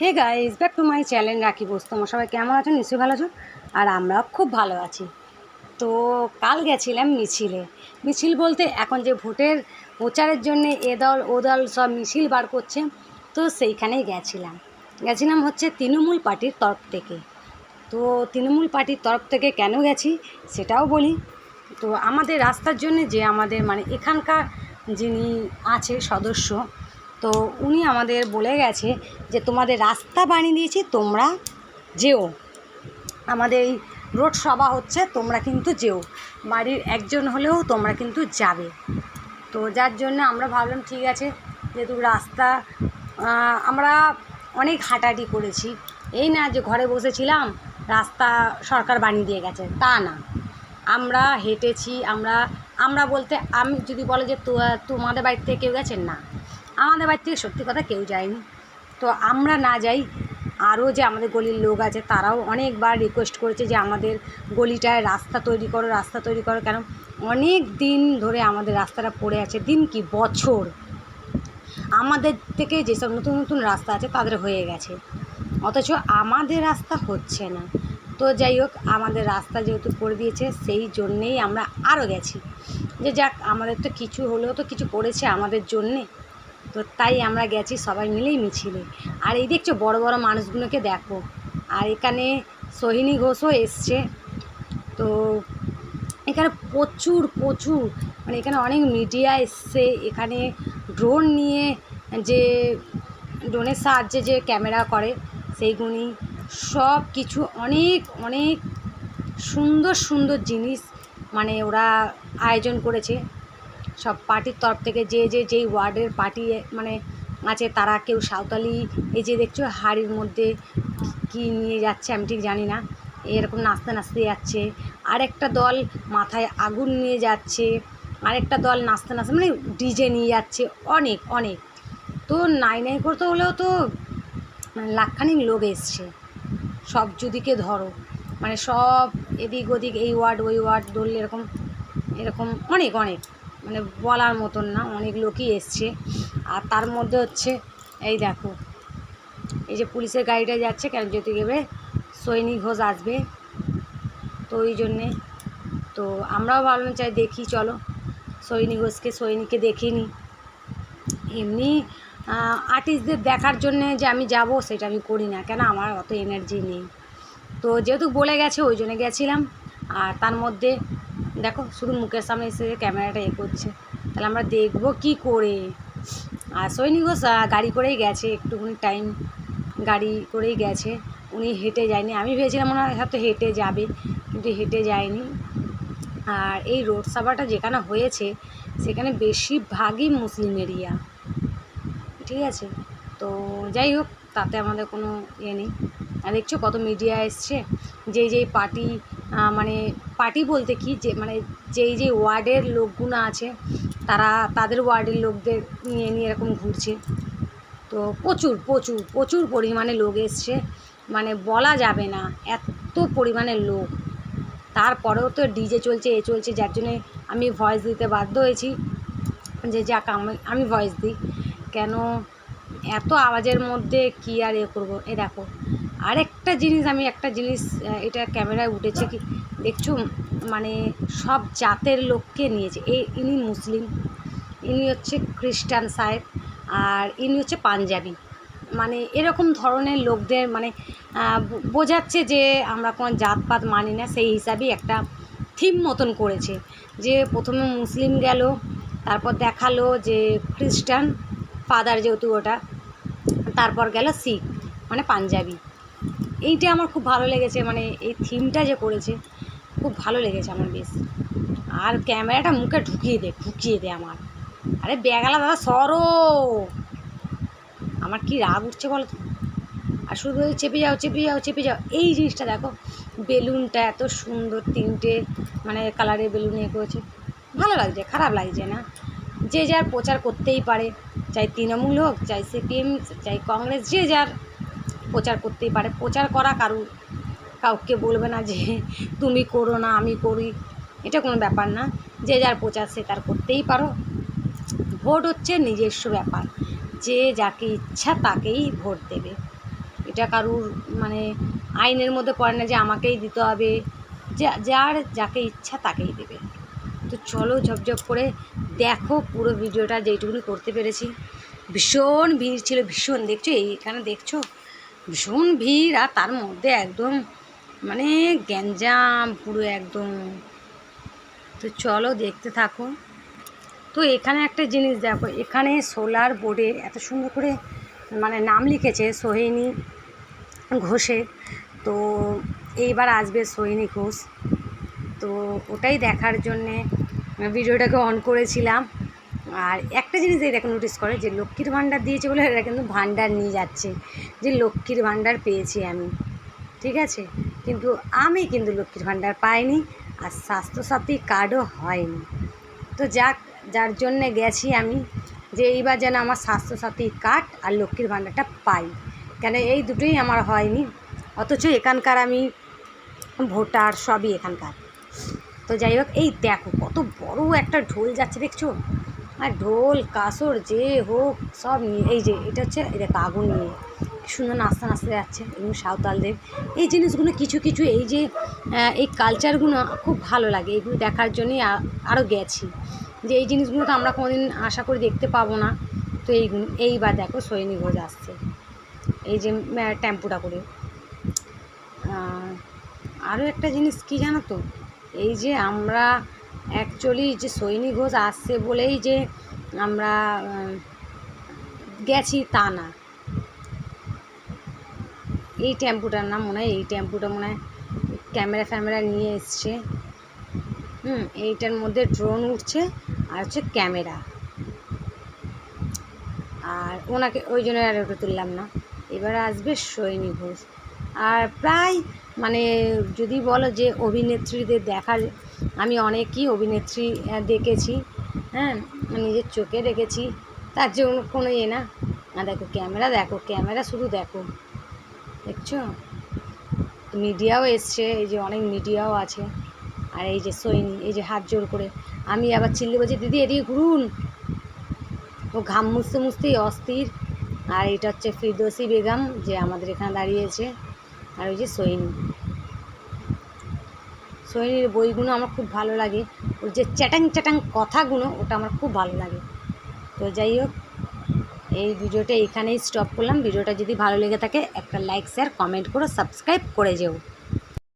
Hey guys back to my channel Rakhi boss তোমার সবাই কেমন আছো? নিশ্চয়ই ভালো আছো? আর আমরা খুব ভালো আছি। তো কাল গেছিলাম মিছিলে। মিছিল বলতে এখন যে ভোটের প্রচারের জন্য এ দল, ও দল সব মিছিল বার করছে, তো সেইখানেই গেছিলাম। গেছিলাম হচ্ছে তৃণমূল পার্টির তরফ থেকে। তো তৃণমূল পার্টির তরফ থেকে কেন গেছি সেটাও বলি। তো আমাদের রাস্তার জন্য যে আমাদের মানে এখানকার যিনি আছে সদস্য তো উনি আমাদের বলে গেছে যে, তোমাদের রাস্তা বানিয়ে দিয়েছি, তোমরা যেও। আমাদের এই রোড সভা হচ্ছে, তোমরা কিন্তু যেও। বাড়ির একজন হলেও তোমরা কিন্তু যাবে। তো যার জন্য আমরা ভাবলাম, ঠিক আছে, যেহেতু রাস্তা আমরা অনেক হাঁটাহাঁটি করেছি, এই না যে ঘরে বসেছিলাম, রাস্তা সরকার বানিয়ে দিয়ে গেছে, তা না। আমরা হেঁটেছি, আমরা আমরা বলতে, আমি যদি বলে যে তোমাদের বাড়িতে কেউ গেছেন না। আমাদের বাড়ি থেকে সত্যি কথা কেউ যায়নি। তো আমরা না যাই, আরও যে আমাদের গলির লোক আছে, তারাও অনেকবার রিকোয়েস্ট করেছে যে আমাদের গলিটায় রাস্তা তৈরি করো, রাস্তা তৈরি করো। কেন? অনেক দিন ধরে আমাদের রাস্তাটা পড়ে আছে, দিন কি বছর? আমাদের থেকে যেসব নতুন নতুন রাস্তা আছে, তাদের হয়ে গেছে। অথচ আমাদের রাস্তা হচ্ছে না। তো যাই হোক, আমাদের রাস্তা যেহেতু করে দিয়েছে, সেই জন্যেই আমরা আরও গেছি। যে যাক, আমাদের তো কিছু হলেও তো কিছু করেছে আমাদের জন্যে। তো তাই আমরা গেছি সবাই মিলেই মিছিলে। আর এই দেখছ, বড় বড় মানুষগুলোকে দেখো। আর এখানে সোহিনী ঘোষও এসছে। তো এখানে প্রচুর প্রচুর মানে এখানে অনেক মিডিয়া এসছে। এখানে ড্রোন নিয়ে যে ড্রোনের সাহায্যে যে ক্যামেরা করে সেইগুলি সব কিছু অনেক অনেক সুন্দর সুন্দর জিনিস মানে ওরা আয়োজন করেছে। সব পার্টির তরফ থেকে যে যে, যেই ওয়ার্ডের পার্টি মানে আছে তারা কেউ সাঁওতালি, এই যে দেখছ হাড়ির মধ্যে কি নিয়ে যাচ্ছে আমি ঠিক জানি না, এরকম নাচতে নাচতে যাচ্ছে। আরেকটা দল মাথায় আগুন নিয়ে যাচ্ছে, আরেকটা দল নাচতে নাচতে মানে ডিজে নিয়ে যাচ্ছে, অনেক অনেক। তো নাই নাই করতে হলেও তো লাখখানিক লোক এসছে, সব যদিকে ধরো মানে সব এদিক ওদিক এই ওয়ার্ড, ওই ওয়ার্ড ধরলে এরকম এরকম অনেক অনেক। মানে বলার মতন না, অনেক লোকই এসছে। আর তার মধ্যে হচ্ছে, এই দেখো, এই যে পুলিশের গাড়িটা যাচ্ছে, কেন যেতে গেবে? সৈনিক ঘোষ আসবে। তো ওই জন্যে, তো আমরাও ভাবলাম, চাই দেখি, চলো। সৈনিক ঘোষকে, সৈনিককে দেখিনি এমনি আর্টিস্টদের দেখার জন্যে যে আমি যাব, সেটা আমি করি না, কেন আমার অত এনার্জি নেই। তো যেহেতু বলে গেছে, ওই জন্য গেছিলাম। আর তার মধ্যে দেখো, শুধু মুখের সামনে এসে ক্যামেরাটা এ করছে। তাহলে আমরা দেখব কি করে। আর সৈনিক ঘোষ গাড়ি করেই গেছে, একটুখানি টাইম গাড়ি করেই গেছে। উনি হেঁটে যায়নি। আমি ভেবেছিলাম হয় হয়তো হেঁটে যাবে, কিন্তু হেঁটে যায়নি। আর এই রোড সাভাটা যেখানে হয়েছে, সেখানে বেশিরভাগই মুসলিম এরিয়া ঠিক আছে? তো যাই হোক, তাতে আমাদের কোনো ইয়ে নেই। আর দেখছ কত মিডিয়া এসছে? যেই যেই পার্টি মানে পার্টি বলতে কি, যে মানে যেই যেই ওয়ার্ডের লোকগুলো আছে, তারা তাদের ওয়ার্ডের লোকদের নিয়ে নিয়ে এরকম ঘুরছে। তো প্রচুর প্রচুর প্রচুর পরিমাণে লোক এসছে। মানে বলা যাবে না, এত পরিমাণে লোক। তারপরেও তো ডিজে চলছে, এ চলছে, যার জন্যে আমি ভয়েস দিতে বাধ্য হয়েছি। যে যাক, আমি আমি ভয়েস দিই। কেন, এত আওয়াজের মধ্যে কি আর এ করব? এ দেখো আরেকটা জিনিস, আমি একটা জিনিস এটা ক্যামেরায় উঠেছে কি, দেখছ মানে সব জাতের লোককে নিয়েছে। এই ইনি মুসলিম, ইনি হচ্ছে খ্রিস্টান সাহেব, আর ইনি হচ্ছে পাঞ্জাবি। মানে এরকম ধরনের লোকদের মানে বোঝাচ্ছে যে আমরা কোনো জাতপাত মানি না, সেই হিসাবেই একটা থিম মতন করেছে। যে প্রথমে মুসলিম গেল, তারপর দেখাল যে খ্রিস্টান, ফাদার যেহেতু ওটা, তারপর গেল শিখ মানে পাঞ্জাবি। এইটা আমার খুব ভালো লেগেছে মানে এই থিমটা যে করেছে, খুব ভালো লেগেছে আমার বেশ। আর ক্যামেরাটা মুখে ঢুকিয়ে দে ঢুকিয়ে দে আমার। আরে ব্যাগালা দাদা, সরো! আমার কি রাগ উঠছে বলো তো? আর শুধু চেপে যাও চেপে যাও চেপে যাও, এই জিনিসটা দেখো, বেলুনটা এত সুন্দর তিনটে মানে কালারের বেলুন এ করেছে। ভালো লাগছে, খারাপ লাগছে না। যে যার প্রচার করতেই পারে, চাই তৃণমূল হোক, চাই সিপিএম চাই কংগ্রেস, যে যার প্রচার করতেই পারে। প্রচার করা কারুর? কাউকে বলবে না যে, তুমি করো না, আমি করি। এটা কোনো ব্যাপার না। যে যার প্রচার সে তার করতেই পারো। ভোট হচ্ছে নিজস্ব ব্যাপার। যে যাকে ইচ্ছা তাকেই ভোট দেবে। এটা কারুর মানে আইনের মধ্যে পড়ে না যে আমাকেই দিতে হবে। যার যাকে ইচ্ছা তাকেই দেবে। তো চলো ঝপঝপ করে দেখো পুরো ভিডিওটা যেইটুকুনি করতে পেরেছি। ভীষণ ভিড় ছিল, ভীষণ দেখছ, এইখানে দেখছ? ভীষণ ভিড় আর তার মধ্যে একদম মানে গ্যাঞ্জাম পুরো একদম। তো চলো দেখতে থাকো। তো এখানে একটা জিনিস দেখো, এখানে সোলার বোর্ডে এত সুন্দর করে মানে নাম লিখেছে সোহিনী ঘোষের। তো এইবার আসবে সোহিনী ঘোষ। তো ওটাই দেখার জন্যে ভিডিওটাকে অন করেছিলাম। আর একটা জিনিস দেখো নোটিস করে, যে লক্ষ্মীর ভাণ্ডার দিয়েছে বলে এরা কিন্তু ভাণ্ডার নিয়ে যাচ্ছে। যে লক্ষ্মীর ভাণ্ডার পেয়েছি আমি, ঠিক আছে? কিন্তু আমি কিন্তু লক্ষ্মীর ভাণ্ডার পাইনি আর স্বাস্থ্যসাথী কার্ডও হয়নি। তো যাক, যার জন্যে গেছি আমি, যে এইবার যেন আমার স্বাস্থ্যসাথী কার্ড আর লক্ষ্মীর ভাণ্ডারটা পাই। কেন এই দুটোই আমার হয়নি, অথচ এখানকার আমি ভোটার সবই এখানকার। তো যাই হোক, এই দেখো কত বড় একটা ঢোল যাচ্ছে, দেখছ? আর ঢোল, কাসর, যে হোক, সব নিয়ে, এই যে, এটা হচ্ছে, এই দেখো, আগুন নিয়ে। সুন্দর নাচতে নাচতে যাচ্ছে এগুলো সাঁওতালদের এই জিনিসগুলো কিছু কিছু, এই যে এই কালচারগুলো খুব ভালো লাগে। এগুলো দেখার জন্যই আরও গেছি। যে এই জিনিসগুলো তো আমরা কোনোদিন আশা করি দেখতে পাবো না। তো এইগুলো এইবার দেখো সৈনিক ঘোষ আসছে। এই যে টেম্পুটা করে। আরও একটা জিনিস কি জানো তো? এই যে আমরা অ্যাকচুয়ালি যে সৈনিক ঘোষ আসছে বলেই যে আমরা গেছি তা না। এই টেম্পুটার নাম মনে হয়, এই টেম্পুটা মনে হয় ক্যামেরা ফ্যামেরা নিয়ে এসছে। হুম, এইটার মধ্যে ড্রোন উঠছে আর হচ্ছে ক্যামেরা। আর ওনাকে, ওই জন্য আর ওটা তুললাম না। এবার আসবে সৈনিক ঘোষ। আর প্রায় মানে যদি বলো যে অভিনেত্রীদের দেখার, আমি অনেকই অভিনেত্রী দেখেছি হ্যাঁ নিজের চোখে দেখেছি, তার জন্য কোনো ইয়ে না। দেখো ক্যামেরা দেখো ক্যামেরা শুধু দেখো, দেখছ? মিডিয়াও এসছে, এই যে অনেক মিডিয়াও আছে, আর এই যে সৈনি, এই যে হাত জোর করে। আমি আবার চিল্লি বলছি, দিদি, এদিকে ঘুরুন। ও ঘাম মুছতে মুছতেই অস্থির। আর এটা হচ্ছে ফিরদৌসি বেগম, যে আমাদের এখানে দাঁড়িয়েছে। আর ওই যে সৈনী সৈনীর বইগুলো আমার খুব ভালো লাগে। ওর যে চ্যাটাং চ্যাটাং কথাগুলো, ওটা আমার খুব ভালো লাগে। তো যাই হোক, এই ভিডিওটা এখানেই স্টপ করলাম। ভিডিওটা যদি ভালো লেগে থাকে, একটা লাইক শেয়ার কমেন্ট করো সাবস্ক্রাইব করে যেও।